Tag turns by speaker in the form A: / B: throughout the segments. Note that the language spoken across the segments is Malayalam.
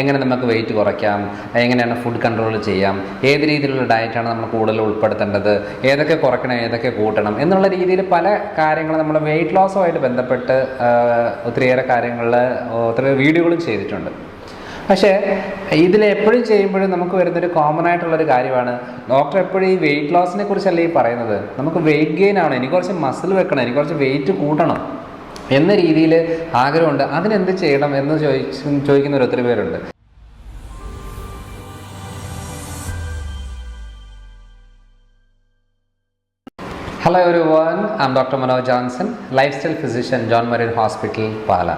A: എങ്ങനെ നമുക്ക് വെയിറ്റ് കുറയ്ക്കാം? എങ്ങനെയാണ് ഫുഡ് കൺട്രോൾ ചെയ്യാം? ഏത് രീതിയിലുള്ള ഡയറ്റാണ് നമ്മൾ കൂടുതൽ ഉൾപ്പെടുത്തേണ്ടത്? ഏതൊക്കെ കുറയ്ക്കണം ഏതൊക്കെ കൂട്ടണം എന്നുള്ള രീതിയിൽ പല കാര്യങ്ങൾ നമ്മൾ വെയിറ്റ് ലോസുമായിട്ട് ബന്ധപ്പെട്ട് ഒത്തിരിയേറെ കാര്യങ്ങളിൽ ഒത്തിരി വീഡിയോകളും ചെയ്തിട്ടുണ്ട്. പക്ഷേ ഇതിൽ എപ്പോഴും ചെയ്യുമ്പോഴും നമുക്ക് വരുന്നൊരു കോമൺ ആയിട്ടുള്ളൊരു കാര്യമാണ്. ഡോക്ടർ എപ്പോഴും ഈ വെയിറ്റ് ലോസിനെ കുറിച്ചല്ലേ ഈ പറയുന്നത്? നമുക്ക് വെയിറ്റ് ഗെയിൻ ആണ്. എനിക്ക് കുറച്ച് മസിൽ വെക്കണം. എനിക്ക് കുറച്ച് വെയിറ്റ് കൂട്ടണം. എന്ന രീതിയിൽ ആഗ്രഹമുണ്ട്. അതിനെന്ത് ചെയ്യണം എന്ന് ചോദിച്ച് ചോദിക്കുന്നവർ ഒത്തിരി പേരുണ്ട്. Hello everyone am doctor Manoj Johnson lifestyle physician John Mareen hospital Pala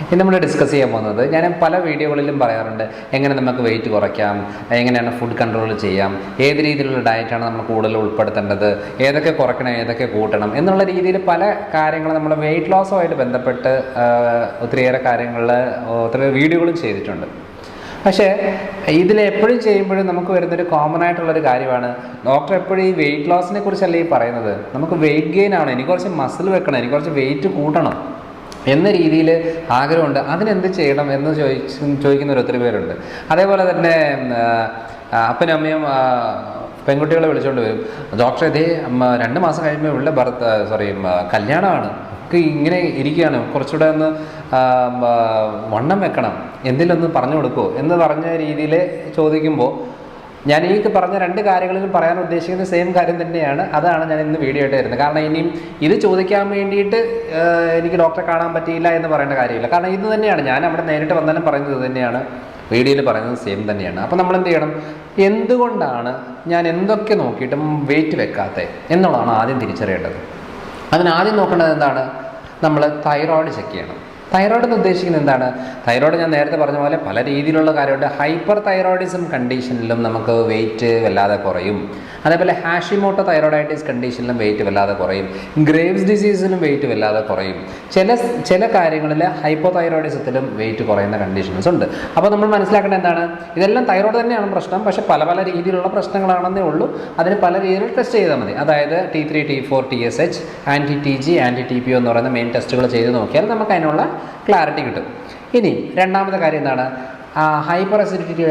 A: ഇന്ന് നമ്മൾ ഡിസ്കസ് ചെയ്യാൻ പോകുന്നത് ഞാൻ പല വീഡിയോകളിലും പറയാറുണ്ട് എങ്ങനെ നമുക്ക് വെയിറ്റ് കുറയ്ക്കാം എങ്ങനെയാണ് ഫുഡ് കൺട്രോൾ ചെയ്യാം ഏത് രീതിയിലുള്ള ഡയറ്റാണ് നമ്മൾ കൂടുതൽ ഉൾപ്പെടുത്തേണ്ടത് ഏതൊക്കെ കുറയ്ക്കണം ഏതൊക്കെ കൂട്ടണം എന്നുള്ള രീതിയിൽ പല കാര്യങ്ങൾ നമ്മൾ വെയിറ്റ് ലോസുമായിട്ട് ബന്ധപ്പെട്ട് ഒത്തിരിയേറെ കാര്യങ്ങളിൽ ഒത്തിരി വീഡിയോകളും ചെയ്തിട്ടുണ്ട്. പക്ഷേ ഇതിൽ എപ്പോഴും ചെയ്യുമ്പോഴും നമുക്ക് വരുന്നൊരു കോമൺ ആയിട്ടുള്ളൊരു കാര്യമാണ് ഡോക്ടർ എപ്പോഴും ഈ വെയിറ്റ് ലോസിനെ കുറിച്ചല്ലേ ഈ പറയുന്നത്? നമുക്ക് വെയിറ്റ് ഗെയിൻ ആണ് എനിക്ക് കുറച്ച് മസിൽ വെക്കണം എനിക്ക് കുറച്ച് വെയിറ്റ് കൂട്ടണം. എന്ന രീതിയിൽ ആഗ്രഹമുണ്ട്. അതിനെന്ത് ചെയ്യണം എന്ന് ചോദിച്ച് ചോദിക്കുന്നവർ ഒത്തിരി പേരുണ്ട്. അതേപോലെ തന്നെ അപ്പനും അമ്മയും പെൺകുട്ടികളെ വിളിച്ചുകൊണ്ട് വരും. ഡോക്ടർ ഇതേ രണ്ട് മാസം കഴിയുമ്പോൾ ഇവിടെ ഭർത്ത സോറി കല്യാണമാണ്. ഒക്കെ ഇങ്ങനെ ഇരിക്കുകയാണ്. കുറച്ചുകൂടെ ഒന്ന് വണ്ണം വെക്കണം. എന്തിലൊന്ന് പറഞ്ഞു കൊടുക്കുമോ എന്ന് പറഞ്ഞ രീതിയിൽ ചോദിക്കുമ്പോൾ ഞാൻ ഈ പറഞ്ഞ രണ്ട് കാര്യങ്ങളിൽ പറയാൻ ഉദ്ദേശിക്കുന്ന സെയിം കാര്യം തന്നെയാണ്. അതാണ് ഞാൻ ഇന്ന് വീഡിയോ ആയിട്ട് വരുന്നത്. കാരണം ഇനിയും ഇത് ചോദിക്കാൻ വേണ്ടിയിട്ട് എനിക്ക് ഡോക്ടറെ കാണാൻ പറ്റിയില്ല എന്ന് പറയേണ്ട കാര്യമില്ല. കാരണം ഇത് തന്നെയാണ്. ഞാൻ അവിടെ നേരിട്ട് വന്നാലും പറയുന്നത് തന്നെയാണ്. വീഡിയോയിൽ പറയുന്നത് സെയിം തന്നെയാണ്. അപ്പോൾ നമ്മൾ എന്ത് ചെയ്യണം? എന്തുകൊണ്ടാണ് ഞാൻ എന്തൊക്കെ നോക്കിയിട്ടും വെയിറ്റ് വെക്കാത്തത് എന്നുള്ളതാണ് ആദ്യം തിരിച്ചറിയേണ്ടത്. അതിനാദ്യം നോക്കേണ്ടത് എന്താണ്? നമ്മൾ തൈറോയിഡ് ചെക്ക് ചെയ്യണം. തൈറോയ്ഡ് എന്ന് ഉദ്ദേശിക്കുന്നത് എന്താണ്? തൈറോയ്ഡ് ഞാൻ നേരത്തെ പറഞ്ഞ പോലെ പല രീതിയിലുള്ള കാര്യമുണ്ട്. ഹൈപ്പർ തൈറോയിഡിസം കണ്ടീഷനിലും നമുക്ക് വെയിറ്റ് വല്ലാതെ കുറയും. അതേപോലെ ഹാഷിമോട്ടോ തൈറോയിഡൈറ്റിസ് കണ്ടീഷനിലും വെയിറ്റ് വല്ലാതെ കുറയും. ഗ്രേവ്സ് ഡിസീസിലും വെയിറ്റ് വല്ലാതെ കുറയും. ചില ചില കാര്യങ്ങളിൽ ഹൈപ്പോ തൈറോയിഡിസത്തിലും വെയിറ്റ് കുറയുന്ന കണ്ടീഷൻസ് ഉണ്ട്. അപ്പോൾ നമ്മൾ മനസ്സിലാക്കേണ്ടത് എന്താണ്? ഇതെല്ലാം തൈറോയ്ഡ് തന്നെയാണ് പ്രശ്നം. പക്ഷേ പല പല രീതിയിലുള്ള പ്രശ്നങ്ങളാണെന്നേ ഉള്ളൂ. അതിന് പല രീതിയിൽ ടെസ്റ്റ് ചെയ്താൽ മതി. അതായത് T three T four T S H anti T G anti T P എന്ന് പറയുന്ന മെയിൻ ടെസ്റ്റുകൾ ചെയ്ത് നോക്കിയാൽ നമുക്ക് അതിനുള്ള ക്ലാരിറ്റി കിട്ടും. ഇനി രണ്ടാമത്തെ കാര്യം എന്താണ്? ഹൈപ്പർ അസിഡിറ്റി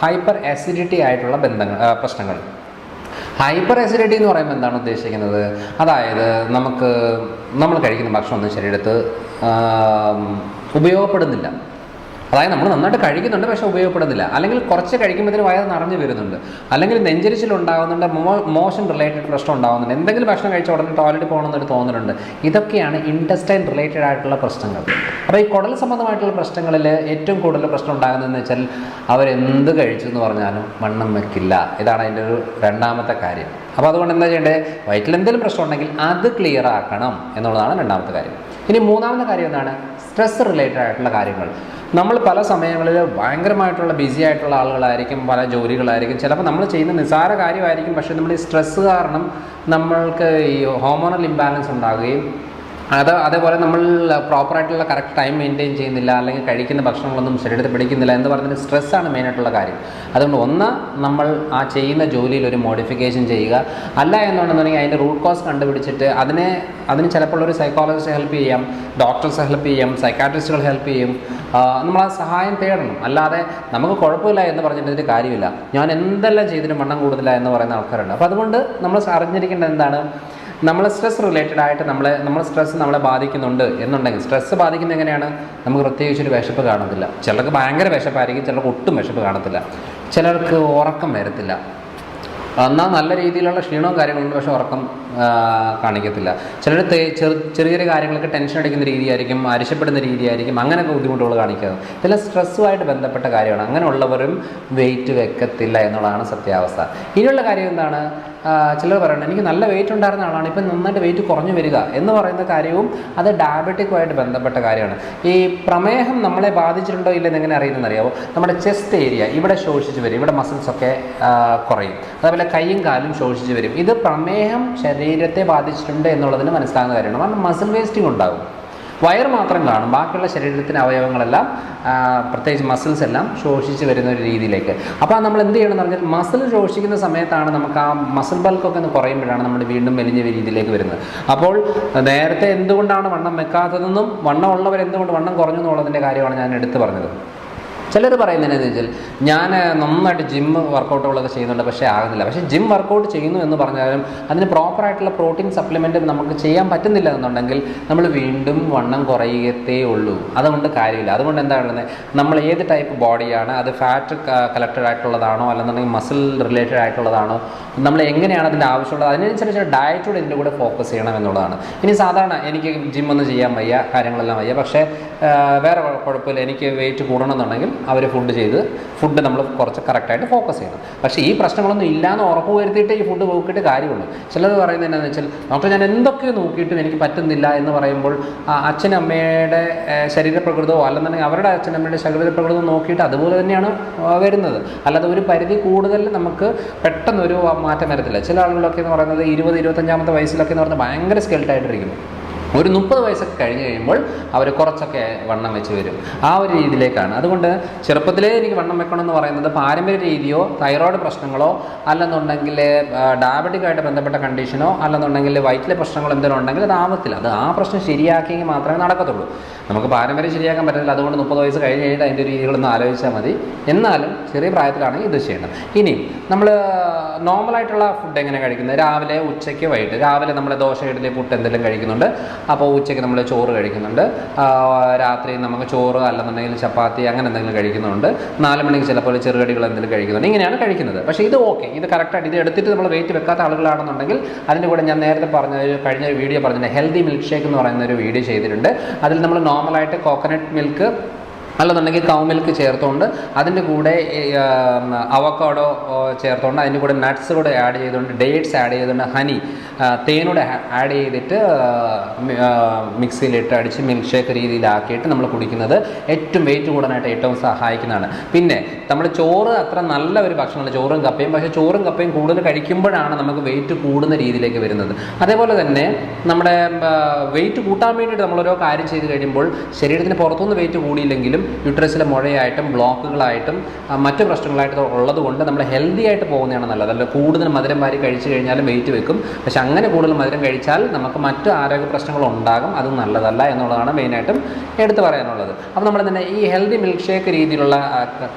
A: ഹൈപ്പർ അസിഡിറ്റി ആയിട്ടുള്ള ബന്ധങ്ങൾ പ്രശ്നങ്ങൾ. ഹൈപ്പർ അസിഡിറ്റി എന്ന് പറയുമ്പോൾ എന്താണ് ഉദ്ദേശിക്കുന്നത്? അതായത് നമുക്ക് നമ്മൾ കഴിക്കുന്ന ഭക്ഷണമൊന്നും ശരീരത്ത് ഉപയോഗപ്പെടുന്നില്ല. അതായത് നമ്മൾ നന്നായിട്ട് കഴിക്കുന്നുണ്ട് പക്ഷേ ഉപയോഗപ്പെടുന്നില്ല. അല്ലെങ്കിൽ കുറച്ച് കഴിക്കുമ്പോഴത്തേന് വയറ് നിറഞ്ഞു വരുന്നുണ്ട്. അല്ലെങ്കിൽ നെഞ്ചരിച്ചിൽ ഉണ്ടാകുന്നുണ്ട് മോഷൻ റിലേറ്റഡ് പ്രശ്നം ഉണ്ടാകുന്നുണ്ട്. എന്തെങ്കിലും ഭക്ഷണം കഴിച്ച ഉടനെ ടോയ്ലറ്റ് പോകണമെന്നൊരു തോന്നുന്നുണ്ട് ഇതൊക്കെയാണ് ഇന്റസ്റ്റൈൻ റിലേറ്റഡ് ആയിട്ടുള്ള പ്രശ്നങ്ങൾ. അപ്പോൾ ഈ കുടൽ സംബന്ധമായിട്ടുള്ള പ്രശ്നങ്ങളിൽ ഏറ്റവും കൂടുതൽ പ്രശ്നം ഉണ്ടാകുന്നതെന്ന് വെച്ചാൽ അവരെന്ത് കഴിച്ചു എന്ന് പറഞ്ഞാലും മണ്ണം വെക്കില്ല. ഇതാണ് അതിന്റെ ഒരു രണ്ടാമത്തെ കാര്യം. അപ്പോൾ അതുകൊണ്ട് എന്താ ചെയ്യേണ്ടത്? വയറ്റിൽ എന്തെങ്കിലും പ്രശ്നം ഉണ്ടെങ്കിൽ അത് ക്ലിയർ ആക്കണം എന്നുള്ളതാണ് രണ്ടാമത്തെ കാര്യം. ഇനി മൂന്നാമത്തെ കാര്യം എന്താണ്? സ്ട്രെസ് റിലേറ്റഡ് ആയിട്ടുള്ള കാര്യങ്ങൾ. നമ്മൾ പല സമയങ്ങളിൽ ഭയങ്കരമായിട്ടുള്ള ബിസി ആയിട്ടുള്ള ആളുകളായിരിക്കും പല ജോലികളായിരിക്കും. ചിലപ്പോൾ നമ്മൾ ചെയ്യുന്ന നിസ്സാര കാര്യമായിരിക്കും പക്ഷേ നമ്മൾ ഈ സ്ട്രെസ്സ് കാരണം നമ്മൾക്ക് ഈ ഹോർമോണൽ ഇംബാലൻസ് ഉണ്ടാകുകയും അത് അതേപോലെ നമ്മൾ പ്രോപ്പറായിട്ടുള്ള കറക്റ്റ് ടൈം മെയിന്റെയിൻ ചെയ്യുന്നില്ല അല്ലെങ്കിൽ കഴിക്കുന്ന ഭക്ഷണങ്ങളൊന്നും ശരീരത്തിൽ പിടിക്കുന്നില്ല എന്ന് പറഞ്ഞാൽ സ്ട്രെസ്സാണ് മെയിനായിട്ടുള്ള കാര്യം. അതുകൊണ്ട് ഒന്ന് നമ്മൾ ആ ചെയ്യുന്ന ജോലിയിൽ ഒരു മോഡിഫിക്കേഷൻ ചെയ്യുക. അല്ല എന്നുണ്ടെന്നുണ്ടെങ്കിൽ അതിന്റെ റൂട്ട് കോസ് കണ്ടുപിടിച്ചിട്ട് അതിനെ അതിന് ചിലപ്പോൾ ഒരു സൈക്കോളജിസ്റ്റ് ഹെൽപ്പ് ചെയ്യാം ഡോക്ടർസ് ഹെൽപ്പ് ചെയ്യാം സൈക്കാട്രിസ്റ്റുകൾ ഹെൽപ്പ് ചെയ്യും. നമ്മൾ ആ സഹായം തേടണം. അല്ലാതെ നമുക്ക് കുഴപ്പമില്ല എന്ന് പറഞ്ഞിട്ട് ഒരു കാര്യമില്ല. ഞാൻ എന്തെല്ലാം ചെയ്തിട്ടും വണ്ണം കൂടുതല എന്ന് പറയുന്ന ആൾക്കാരുണ്ട്. അപ്പോൾ അതുകൊണ്ട് നമ്മൾ അറിഞ്ഞിരിക്കേണ്ടത് എന്താണ്? നമ്മൾ സ്ട്രെസ് റിലേറ്റഡ് ആയിട്ട് നമ്മളെ നമ്മൾ സ്ട്രെസ് നമ്മളെ ബാധിക്കുന്നുണ്ട് എന്നുണ്ടെങ്കിൽ സ്ട്രെസ് ബാധിക്കുന്നത് എങ്ങനെയാണ്? നമുക്ക് പ്രത്യേകിച്ച് ഒരു വിശപ്പ് കാണത്തില്ല. ചിലർക്ക് ഭയങ്കര വിശപ്പായിരിക്കും ചിലർക്ക് ഒട്ടും വിശപ്പ് കാണത്തില്ല. ചിലർക്ക് ഉറക്കം വരത്തില്ല. എന്നാൽ നല്ല രീതിയിലുള്ള ക്ഷീണവും കാര്യങ്ങളുണ്ട് പക്ഷേ ഉറക്കം കാണിക്കത്തില്ല. ചിലർ ചെറു ചെറിയ ചെറിയ കാര്യങ്ങളൊക്കെ ടെൻഷൻ അടിക്കുന്ന രീതിയായിരിക്കും അരിശപ്പെടുന്ന രീതിയായിരിക്കും അങ്ങനെയൊക്കെ ബുദ്ധിമുട്ടുകൾ കാണിക്കുന്നത് ഇതെല്ലാം സ്ട്രെസ്സുമായിട്ട് ബന്ധപ്പെട്ട കാര്യമാണ്. അങ്ങനെയുള്ളവരും വെയിറ്റ് വെക്കത്തില്ല എന്നുള്ളതാണ് സത്യാവസ്ഥ. ഇനിയുള്ള കാര്യം എന്താണ്? ചിലർ പറയുന്നത് എനിക്ക് നല്ല വെയിറ്റ് ഉണ്ടായിരുന്ന ആളാണ് ഇപ്പം നന്നായിട്ട് വെയിറ്റ് കുറഞ്ഞു വരിക എന്ന് പറയുന്ന കാര്യവും അത് ഡയബറ്റിക്കുമായിട്ട് ബന്ധപ്പെട്ട കാര്യമാണ്. ഈ പ്രമേഹം നമ്മളെ ബാധിച്ചിട്ടുണ്ടോ ഇല്ലെന്ന് എങ്ങനെ അറിയുന്നതെന്ന് അറിയാമോ നമ്മുടെ ചെസ്റ്റ് ഏരിയ ഇവിടെ ശോഷിച്ച് വരും ഇവിടെ മസിൽസ് ഒക്കെ കുറയും. അതേപോലെ കൈയും കാലും ശോഷിച്ച് വരും. ഇത് പ്രമേഹം ശരീരത്തെ ബാധിച്ചിട്ടുണ്ട് എന്നുള്ളതിന് മനസ്സിലാകുന്ന കാര്യമാണ്. കാരണം മസിൽ വേസ്റ്റിംഗ് ഉണ്ടാകും. വയർ മാത്രം കാണും. ബാക്കിയുള്ള ശരീരത്തിന്റെ അവയവങ്ങളെല്ലാം പ്രത്യേകിച്ച് മസിൽസ് എല്ലാം ശോഷിച്ച് വരുന്ന ഒരു രീതിയിലേക്ക്. അപ്പോൾ നമ്മൾ എന്ത് ചെയ്യണം എന്ന് പറഞ്ഞാൽ മസിൽ ശോഷിക്കുന്ന സമയത്താണ് നമുക്ക് ആ മസിൽ ബൾക്കൊക്കെ ഒന്ന് കുറയുമ്പോഴാണ് നമ്മൾ വീണ്ടും മെലിഞ്ഞ രീതിയിലേക്ക് വരുന്നത്. അപ്പോൾ നേരത്തെ എന്തുകൊണ്ടാണ് വണ്ണം വെക്കാത്തതെന്നും വണ്ണം ഉള്ളവർ എന്തുകൊണ്ട് വണ്ണം കുറഞ്ഞു എന്നുള്ളതിന്റെ കാര്യമാണ് ഞാൻ എടുത്തു പറഞ്ഞത്. ചിലർ പറയുന്നത് എന്താണെന്ന് വെച്ചാൽ ഞാൻ നന്നായിട്ട് ജിം വർക്കൗട്ടുകളൊക്കെ ചെയ്യുന്നുണ്ട് പക്ഷേ ആകുന്നില്ല. പക്ഷേ ജിം വർക്കൗട്ട് ചെയ്യുന്നു എന്ന് പറഞ്ഞാലും അതിന് പ്രോപ്പറായിട്ടുള്ള പ്രോട്ടീൻ സപ്ലിമെന്റ് നമുക്ക് ചെയ്യാൻ പറ്റുന്നില്ല എന്നുണ്ടെങ്കിൽ നമ്മൾ വീണ്ടും വണ്ണം കുറയത്തേ ഉള്ളൂ. അതുകൊണ്ട് കാര്യമില്ല. അതുകൊണ്ട് എന്താ ഉള്ളത് നമ്മൾ ഏത് ടൈപ്പ് ബോഡിയാണ് അത് ഫാറ്റ് കലക്റ്റഡ് ആയിട്ടുള്ളതാണോ അല്ലെന്നുണ്ടെങ്കിൽ മസിൽ റിലേറ്റഡ് ആയിട്ടുള്ളതാണോ നമ്മൾ എങ്ങനെയാണ് അതിന്റെ ആവശ്യമുള്ളത് അതിനനുസരിച്ച് ഡയറ്റോട് ഇതിന്റെ കൂടെ ഫോക്കസ് ചെയ്യണം എന്നുള്ളതാണ്. ഇനി സാധാരണ എനിക്ക് ജിം ഒന്നും ചെയ്യാൻ വയ്യ കാര്യങ്ങളെല്ലാം വയ്യ. പക്ഷേ വേറെ കുഴ- കുഴപ്പമില്ല. എനിക്ക് വെയിറ്റ് കൂടണമെന്നുണ്ടെങ്കിൽ അവർ ഫുഡ് ചെയ്ത് ഫുഡ് നമ്മൾ കുറച്ച് കറക്റ്റായിട്ട് ഫോക്കസ് ചെയ്യണം. പക്ഷേ ഈ പ്രശ്നങ്ങളൊന്നും ഇല്ലാന്ന് ഉറപ്പ് വരുത്തിയിട്ട് ഈ ഫുഡ് നോക്കിയിട്ട് കാര്യമുള്ളൂ. ചിലത് പറയുന്നത് എന്താണെന്ന് വെച്ചാൽ ഡോക്ടർ ഞാൻ എന്തൊക്കെയോ നോക്കിയിട്ടും എനിക്ക് പറ്റുന്നില്ല എന്ന് പറയുമ്പോൾ അച്ഛനമ്മയുടെ ശരീരപ്രകൃതമോ അല്ലെന്നുണ്ടെങ്കിൽ അവരുടെ അച്ഛനമ്മയുടെ ശരീരപ്രകൃതം നോക്കിയിട്ട് അതുപോലെ തന്നെയാണ് വരുന്നത്. അല്ലാതെ ഒരു പരിധി കൂടുതൽ നമുക്ക് പെട്ടെന്നൊരു മാറ്റം വരത്തില്ല. ചില ആളുകളൊക്കെ എന്ന് പറയുന്നത് ഇരുപത് ഇരുപത്തഞ്ചാമത്തെ വയസ്സിലൊക്കെ എന്ന് പറഞ്ഞാൽ ഭയങ്കര സ്കെൽട്ടായിട്ടിരിക്കുന്നു ഒരു മുപ്പത് വയസ്സൊക്കെ കഴിഞ്ഞ് കഴിയുമ്പോൾ അവർ കുറച്ചൊക്കെ വണ്ണം വെച്ച് വരും. ആ ഒരു രീതിയിലേക്കാണ്. അതുകൊണ്ട് ചെറുപ്പത്തിലേ എനിക്ക് വണ്ണം വെക്കണം എന്ന് പറയുന്നത് പാരമ്പര്യ രീതിയോ തൈറോയ്ഡ് പ്രശ്നങ്ങളോ അല്ലെന്നുണ്ടെങ്കിൽ ഡയബറ്റിക്കായിട്ട് ബന്ധപ്പെട്ട കണ്ടീഷനോ അല്ലെന്നുണ്ടെങ്കിൽ വയറ്റിലെ പ്രശ്നങ്ങൾ എന്തെങ്കിലും ഉണ്ടെങ്കിൽ അത് ആവത്തില്ല അത് ആ പ്രശ്നം ശരിയാക്കിയെങ്കിൽ മാത്രമേ നടക്കത്തുള്ളൂ. നമുക്ക് പാരമ്പര്യം ശരിയാക്കാൻ പറ്റില്ല അതുകൊണ്ട് മുപ്പത് വയസ്സ് കഴിഞ്ഞ് കഴിഞ്ഞിട്ട് അതിന്റെ രീതികളൊന്നും ആലോചിച്ചാൽ മതി. എന്നാലും ചെറിയ പ്രായത്തിലാണെങ്കിൽ ഇത് ചെയ്യണം. ഇനി നമ്മൾ നോർമലായിട്ടുള്ള ഫുഡ് എങ്ങനെ കഴിക്കുന്നത്? രാവിലെ ഉച്ചയ്ക്ക് വൈകിട്ട്. രാവിലെ നമ്മൾ ദോശ ഇഡലി പുട്ട് എന്തെങ്കിലും കഴിക്കുന്നുണ്ട്. അപ്പോൾ ഉച്ചയ്ക്ക് നമ്മൾ ചോറ് കഴിക്കുന്നുണ്ട്. രാത്രി നമുക്ക് ചോറ് അല്ലെന്നുണ്ടെങ്കിൽ ചപ്പാത്തി അങ്ങനെ എന്തെങ്കിലും കഴിക്കുന്നുണ്ട്. നാല് മണിക്ക് ചിലപ്പോൾ ചെറുകടികൾ എന്തെങ്കിലും കഴിക്കുന്നുണ്ട്. ഇങ്ങനെയാണ് കഴിക്കുന്നത്. പക്ഷേ ഇത് ഓക്കെ ഇത് കറക്റ്റായിട്ട് ഇത് എടുത്തിട്ട് നമ്മൾ വെയിറ്റ് വെക്കാത്ത ആളുകളാണെന്നുണ്ടെങ്കിൽ അതിന്റെ കൂടെ ഞാൻ നേരത്തെ പറഞ്ഞ ഒരു കഴിഞ്ഞ വീഡിയോ പറഞ്ഞിട്ടുണ്ട് ഹെൽത്തി മിൽക്ക് ഷേക്ക് എന്ന് പറയുന്ന ഒരു വീഡിയോ ചെയ്തിട്ടുണ്ട്. അതിൽ നമ്മൾ നോർമലായിട്ട് കോക്കനട്ട് മിൽക്ക് അല്ലെന്നുണ്ടെങ്കിൽ കൗ മിൽക്ക് ചേർത്തുകൊണ്ട് അതിന്റെ കൂടെ അവക്കാഡോ ചേർത്തുകൊണ്ട് അതിന്റെ കൂടെ നട്ട്സ് കൂടെ ആഡ് ചെയ്തുകൊണ്ട് ഡേറ്റ്സ് ആഡ് ചെയ്തുകൊണ്ട് ഹണി തേനൂടെ ആഡ് ചെയ്തിട്ട് മിക്സിയിലിട്ട് അടിച്ച് മിൽക്ക് ഷേക്ക് രീതിയിലാക്കിയിട്ട് നമ്മൾ കുടിക്കുന്നത് ഏറ്റവും വെയിറ്റ് കൂടാനായിട്ട് ഏറ്റവും സഹായിക്കുന്നതാണ്. പിന്നെ നമ്മൾ ചോറ് അത്ര നല്ല ഒരു ഭക്ഷണമാണ് ചോറും കപ്പയും പക്ഷേ ചോറും കപ്പയും കൂടുതൽ കഴിക്കുമ്പോഴാണ് നമുക്ക് വെയിറ്റ് കൂടുന്ന രീതിയിലേക്ക് വരുന്നത്. അതേപോലെ തന്നെ നമ്മുടെ വെയിറ്റ് കൂട്ടാൻ വേണ്ടിയിട്ട് നമ്മൾ ഓരോ കാര്യം ചെയ്ത് കഴിയുമ്പോൾ ശരീരത്തിന് പുറത്തുനിന്ന് വെയിറ്റ് കൂടിയില്ലെങ്കിലും യൂട്രസിലെ മുഴയായിട്ടും ബ്ലോക്കുകളായിട്ടും മറ്റു പ്രശ്നങ്ങളായിട്ടും ഉള്ളതുകൊണ്ട് നമ്മൾ ഹെൽത്തി ആയിട്ട് പോകുന്നതാണ് നല്ലത്. അല്ല കൂടുതൽ മധുരം വാരി കഴിച്ചു കഴിഞ്ഞാലും വെയിറ്റ് വെക്കും. പക്ഷെ അങ്ങനെ കൂടുതൽ മധുരം കഴിച്ചാൽ നമുക്ക് മറ്റു ആരോഗ്യ പ്രശ്നങ്ങൾ ഉണ്ടാകും. അത് നല്ലതല്ല എന്നുള്ളതാണ് മെയിനായിട്ടും എടുത്തു പറയാനുള്ളത്. അപ്പോൾ നമ്മൾ തന്നെ ഈ ഹെൽത്തി മിൽക്ക് ഷേക്ക് രീതിയിലുള്ള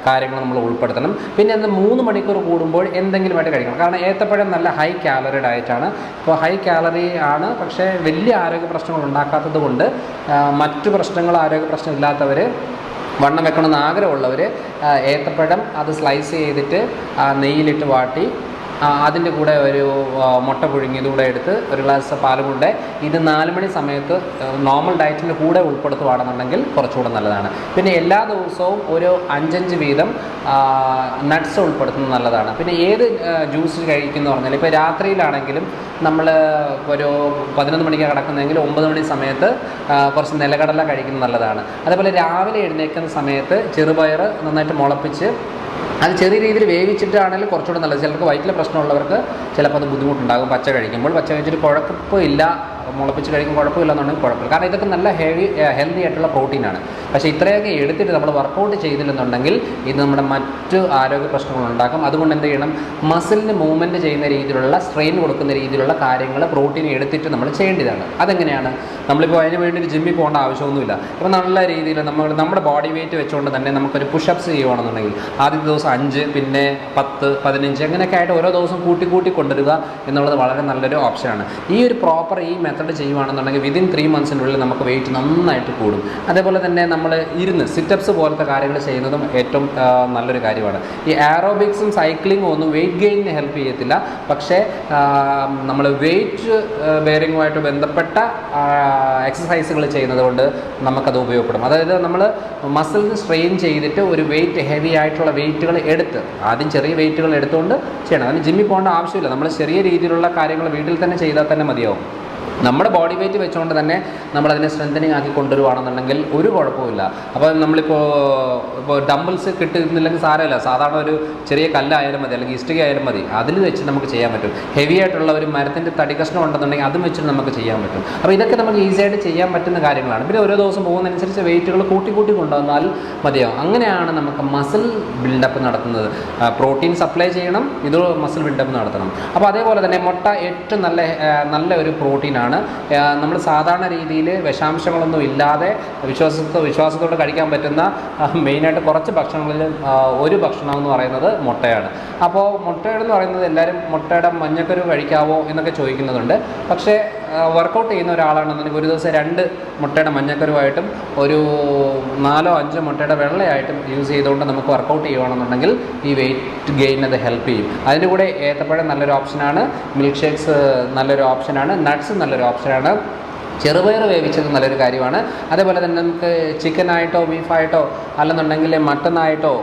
A: കാര്യങ്ങൾ നമ്മൾ ഉൾപ്പെടുത്തണം. പിന്നെ അത് മൂന്ന് മണിക്കൂർ കൂടുമ്പോൾ എന്തെങ്കിലുമായിട്ട് കഴിക്കണം. കാരണം ഏത്തപ്പഴം നല്ല ഹൈ കാലറി ഡയറ്റാണ് അപ്പോൾ ഹൈ കാലറി ആണ്. പക്ഷേ വലിയ ആരോഗ്യ പ്രശ്നങ്ങൾ ഉണ്ടാക്കാത്തത് കൊണ്ട് മറ്റു പ്രശ്നങ്ങൾ ആരോഗ്യ പ്രശ്നം ഇല്ലാത്തവർ വണ്ണം വെക്കണമെന്ന് ആഗ്രഹമുള്ളവർ ഏത്തപ്പഴം അത് സ്ലൈസ് ചെയ്തിട്ട് നെയ്യിലിട്ട് വാട്ടി അതിന്റെ കൂടെ ഒരു മുട്ട പുഴുങ്ങിയത് കൂടെ എടുത്ത് ഒരു ഗ്ലാസ് പാലും കൂടെ ഇത് നാല് മണി സമയത്ത് നോർമൽ ഡയറ്റിന്റെ കൂടെ ഉൾപ്പെടുത്തുകയാണെന്നുണ്ടെങ്കിൽ കുറച്ചുകൂടെ നല്ലതാണ്. പിന്നെ എല്ലാ ദിവസവും ഒരു അഞ്ചഞ്ച് വീതം നട്ട്സ് ഉൾപ്പെടുത്തുന്നത് നല്ലതാണ്. പിന്നെ ഏത് ജ്യൂസ് കഴിക്കുന്നു പറഞ്ഞാൽ ഇപ്പോൾ രാത്രിയിലാണെങ്കിലും നമ്മൾ ഒരു പതിനൊന്ന് മണിക്കാണ് കിടക്കുന്നതെങ്കിൽ ഒമ്പത് മണി സമയത്ത് കുറച്ച് നിലകടല കഴിക്കുന്നത് നല്ലതാണ്. അതേപോലെ രാവിലെ എഴുന്നേൽക്കുന്ന സമയത്ത് ചെറുപയർ നന്നായിട്ട് മുളപ്പിച്ച് അത് ചെറിയ രീതിയിൽ വേവിച്ചിട്ടാണെങ്കിൽ കുറച്ചുകൂടെ നല്ലത്. ചിലർക്ക് വയറ്റിലെ പ്രശ്നമുള്ളവർക്ക് ചിലപ്പോൾ അത് ബുദ്ധിമുട്ടുണ്ടാകും. പച്ച കഴിക്കുമ്പോൾ പച്ച കഴിച്ചിട്ട് കുഴപ്പമില്ല. മുളപ്പിച്ച് കഴിക്കുമ്പോൾ കുഴപ്പമില്ലെന്നുണ്ടെങ്കിൽ കുഴപ്പമില്ല. കാരണം ഇതൊക്കെ നല്ല ഹെവി ഹെൽത്തി ആയിട്ടുള്ള പ്രോട്ടീനാണ് പക്ഷേ ഇത്രയൊക്കെ എടുത്തിട്ട് നമ്മൾ വർക്കൗട്ട് ചെയ്തില്ലെന്നുണ്ടെങ്കിൽ ഇത് നമ്മുടെ മറ്റ് ആരോഗ്യ പ്രശ്നങ്ങൾ ഉണ്ടാക്കും. അതുകൊണ്ട് എന്ത് ചെയ്യണം? മസിലിന് മൂവ്മെന്റ് ചെയ്യുന്ന രീതിയിലുള്ള സ്ട്രെയിൻ കൊടുക്കുന്ന രീതിയിലുള്ള കാര്യങ്ങൾ പ്രോട്ടീൻ എടുത്തിട്ട് നമ്മൾ ചെയ്യേണ്ടതാണ്. അതെങ്ങനെയാണ്? നമ്മളിപ്പോൾ അതിന് വേണ്ടി ഒരു ജിമ്മിൽ പോകേണ്ട ആവശ്യമൊന്നുമില്ല. ഇപ്പോൾ നല്ല രീതിയിൽ നമ്മൾ നമ്മുടെ ബോഡി വെയിറ്റ് വെച്ചുകൊണ്ട് തന്നെ നമുക്കൊരു പുഷപ്സ് ചെയ്യുകയാണെന്നുണ്ടെങ്കിൽ ആദ്യത്തെ ദിവസം അഞ്ച് പിന്നെ പത്ത് പതിനഞ്ച് അങ്ങനെയൊക്കെ ആയിട്ട് ഓരോ ദിവസം കൂട്ടി കൂട്ടി കൊണ്ടുവരിക എന്നുള്ളത് വളരെ നല്ലൊരു ഓപ്ഷനാണ് ഈ ഒരു പ്രോപ്പർ ഈ മെത്തഡ് ചെയ്യുവാണെന്നുണ്ടെങ്കിൽ വിതിൻ ത്രീ മന്ത്സിനുള്ളിൽ നമുക്ക് വെയിറ്റ് നന്നായിട്ട് കൂടും. അതേപോലെ തന്നെ നമ്മൾ ഇരുന്ന് സിറ്റപ്സ് പോലത്തെ കാര്യങ്ങൾ ചെയ്യുന്നതും ഏറ്റവും നല്ലൊരു കാര്യമാണ്. ഈ ആറോബിക്സും സൈക്ലിങ്ങും ഒന്നും വെയിറ്റ് ഗെയിനിന് ഹെൽപ്പ് ചെയ്യത്തില്ല. പക്ഷേ നമ്മൾ വെയിറ്റ് ബെയറിങ്ങുമായിട്ട് ബന്ധപ്പെട്ട എക്സസൈസുകൾ ചെയ്യുന്നത് കൊണ്ട് നമുക്കത് ഉപയോഗപ്പെടും. അതായത് നമ്മൾ മസിൽസ് സ്ട്രെയിൻ ചെയ്തിട്ട് ഒരു വെയിറ്റ് ഹെവി ആയിട്ടുള്ള വെയിറ്റുകൾ എടുത്ത് ആദ്യം ചെറിയ വെയിറ്റുകൾ എടുത്തുകൊണ്ട് ചെയ്യണം. അതിന് ജിമ്മിൽ പോകേണ്ട ആവശ്യമില്ല. നമ്മൾ ചെറിയ രീതിയിലുള്ള കാര്യങ്ങൾ വീട്ടിൽ തന്നെ ചെയ്താൽ തന്നെ മതിയാവും. നമ്മുടെ ബോഡി വെയിറ്റ് വെച്ചുകൊണ്ട് തന്നെ നമ്മളതിനെ സ്ട്രെങ്തനിങ് ആക്കി കൊണ്ടുവരുവാണെന്നുണ്ടെങ്കിൽ ഒരു കുഴപ്പമില്ല അപ്പോൾ നമ്മളിപ്പോൾ ഇപ്പോൾ ഡംബിൾസ് കിട്ടുന്നില്ലെങ്കിൽ സാരമില്ല. സാധാരണ ഒരു ചെറിയ കല്ലായാലും മതി അല്ലെങ്കിൽ ഇഷ്ടിക ആയാലും മതി. അതിൽ വെച്ച് നമുക്ക് ചെയ്യാൻ പറ്റും. ഹെവി ആയിട്ടുള്ള ഒരു മരത്തിന്റെ തടി കഷ്ണം ഉണ്ടെന്നുണ്ടെങ്കിൽ അതും വെച്ചിട്ട് നമുക്ക് ചെയ്യാൻ പറ്റും. അപ്പോൾ ഇതൊക്കെ നമുക്ക് ഈസി ആയിട്ട് ചെയ്യാൻ പറ്റുന്ന കാര്യങ്ങളാണ്. പിന്നെ ഓരോ ദിവസം പോകുന്നതനുസരിച്ച് വെയിറ്റുകൾ കൂട്ടി കൂട്ടി കൊണ്ടുവന്നാൽ മതിയാവും അങ്ങനെയാണ് നമുക്ക് മസിൽ ബിൽഡപ്പ് നടത്തുന്നത്. പ്രോട്ടീൻ സപ്ലൈ ചെയ്യണം ഇത് മസിൽ ബിൽഡപ്പ് നടത്തണം. അപ്പോൾ അതേപോലെ തന്നെ മുട്ട ഏറ്റവും നല്ല നല്ല ഒരു പ്രോട്ടീനാണ് പ്രോട്ടീനാണ് നമ്മൾ സാധാരണ രീതിയിൽ വിഷാംശങ്ങളൊന്നും ഇല്ലാതെ വിശ്വാസത്തോ വിശ്വാസത്തോടെ കഴിക്കാൻ പറ്റുന്ന മെയിനായിട്ട് കുറച്ച് ഭക്ഷണങ്ങളിൽ ഒരു ഭക്ഷണം എന്ന് പറയുന്നത് മുട്ടയാണ്. അപ്പോൾ മുട്ടയുടെ എന്ന് പറയുന്നത് എല്ലാവരും മുട്ടയുടെ മഞ്ഞക്കരു കഴിക്കാവോ എന്നൊക്കെ ചോദിക്കുന്നുണ്ട് പക്ഷേ വർക്കൗട്ട് ചെയ്യുന്ന ഒരാളാണെന്നുണ്ടെങ്കിൽ ഒരു ദിവസം രണ്ട് മുട്ടയുടെ മഞ്ഞക്കരുവായിട്ടും ഒരു നാലോ അഞ്ചോ മുട്ടയുടെ വെള്ളയായിട്ടും യൂസ് ചെയ്തുകൊണ്ട് നമുക്ക് വർക്കൗട്ട് ചെയ്യുകയാണെന്നുണ്ടെങ്കിൽ ഈ വെയിറ്റ് ഗെയിൻ അത് ഹെൽപ്പ് ചെയ്യും. അതിന്റെ കൂടെ ഏത്തപ്പഴം നല്ലൊരു ഓപ്ഷനാണ് മിൽക്ക് ഷേക്സ് നല്ലൊരു ഓപ്ഷനാണ് നട്ട്സ് നല്ലൊരു ഓപ്ഷനാണ്. ചെറുപയർ വേവിച്ചത് നല്ലൊരു കാര്യമാണ്. അതേപോലെ തന്നെ നമുക്ക് ചിക്കനായിട്ടോ ബീഫായിട്ടോ അല്ലെന്നുണ്ടെങ്കിൽ മട്ടനായിട്ടോ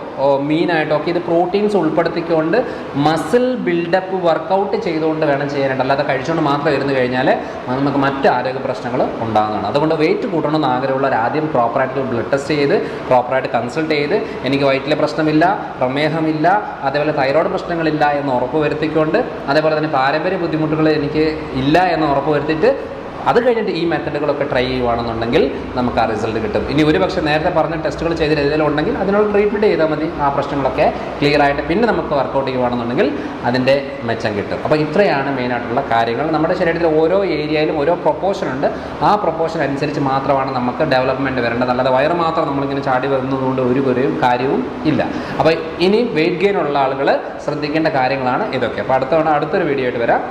A: മീനായിട്ടോ ഒക്കെ ഇത് പ്രോട്ടീൻസ് ഉൾപ്പെടുത്തിക്കൊണ്ട് മസിൽ ബിൽഡപ്പ് വർക്കൗട്ട് ചെയ്തുകൊണ്ട് വേണം ചെയ്യാനായിട്ട്. അല്ലാതെ കഴിച്ചുകൊണ്ട് മാത്രം ഇരുന്ന് കഴിഞ്ഞാൽ നമുക്ക് മറ്റ് ആരോഗ്യ പ്രശ്നങ്ങൾ ഉണ്ടാകുന്നതാണ്. അതുകൊണ്ട് വെയിറ്റ് കൂട്ടണമെന്ന് ആഗ്രഹമുള്ളവർ ആദ്യം പ്രോപ്പറായിട്ട് ബ്ലഡ് ടെസ്റ്റ് ചെയ്ത് പ്രോപ്പറായിട്ട് കൺസൾട്ട് ചെയ്ത് എനിക്ക് വയറ്റിലെ പ്രശ്നമില്ല പ്രമേഹമില്ല അതേപോലെ തൈറോയ്ഡ് പ്രശ്നങ്ങളില്ല എന്ന് ഉറപ്പ് വരുത്തിക്കൊണ്ട് അതേപോലെ തന്നെ പാരമ്പര്യ ബുദ്ധിമുട്ടുകൾ എനിക്ക് ഇല്ല എന്ന് ഉറപ്പ് വരുത്തിയിട്ട് അത് കഴിഞ്ഞിട്ട് ഈ മെത്തഡുകളൊക്കെ ട്രൈ ചെയ്യുവാണെന്നുണ്ടെങ്കിൽ നമുക്ക് ആ റിസൾട്ട് കിട്ടും. ഇനി ഒരു പക്ഷേ നേരത്തെ പറഞ്ഞ ടെസ്റ്റുകൾ ചെയ്തിട്ട് ഏതെങ്കിലും ഉണ്ടെങ്കിൽ അതിനോട് ട്രീറ്റ്മെന്റ് ചെയ്താൽ മതി. ആ പ്രശ്നങ്ങളൊക്കെ ക്ലിയർ ആയിട്ട് പിന്നെ നമുക്ക് വർക്കൗട്ട് ചെയ്യുവാണെന്നുണ്ടെങ്കിൽ അതിന്റെ മെച്ചം കിട്ടും. അപ്പോൾ ഇത്രയാണ് മെയിനായിട്ടുള്ള കാര്യങ്ങൾ. നമ്മുടെ ശരീരത്തിൽ ഓരോ ഏരിയയിലും ഓരോ പ്രൊപ്പോഷൻ ഉണ്ട്. ആ പ്രൊപ്പോഷൻ അനുസരിച്ച് മാത്രമാണ് നമുക്ക് ഡെവലപ്മെന്റ് വരേണ്ടത്. അല്ലാതെ വയറ് മാത്രം നമ്മളിങ്ങനെ ചാടി വരുന്നതുകൊണ്ട് ഒരു കുറയും കാര്യവും ഇല്ല. അപ്പോൾ ഇനി വെയിറ്റ് ഗെയിൻ ഉള്ള ആളുകൾ ശ്രദ്ധിക്കേണ്ട കാര്യങ്ങളാണ് ഇതൊക്കെ. അപ്പോൾ അടുത്ത തവണ അടുത്തൊരു വീഡിയോ ആയിട്ട് വരാം.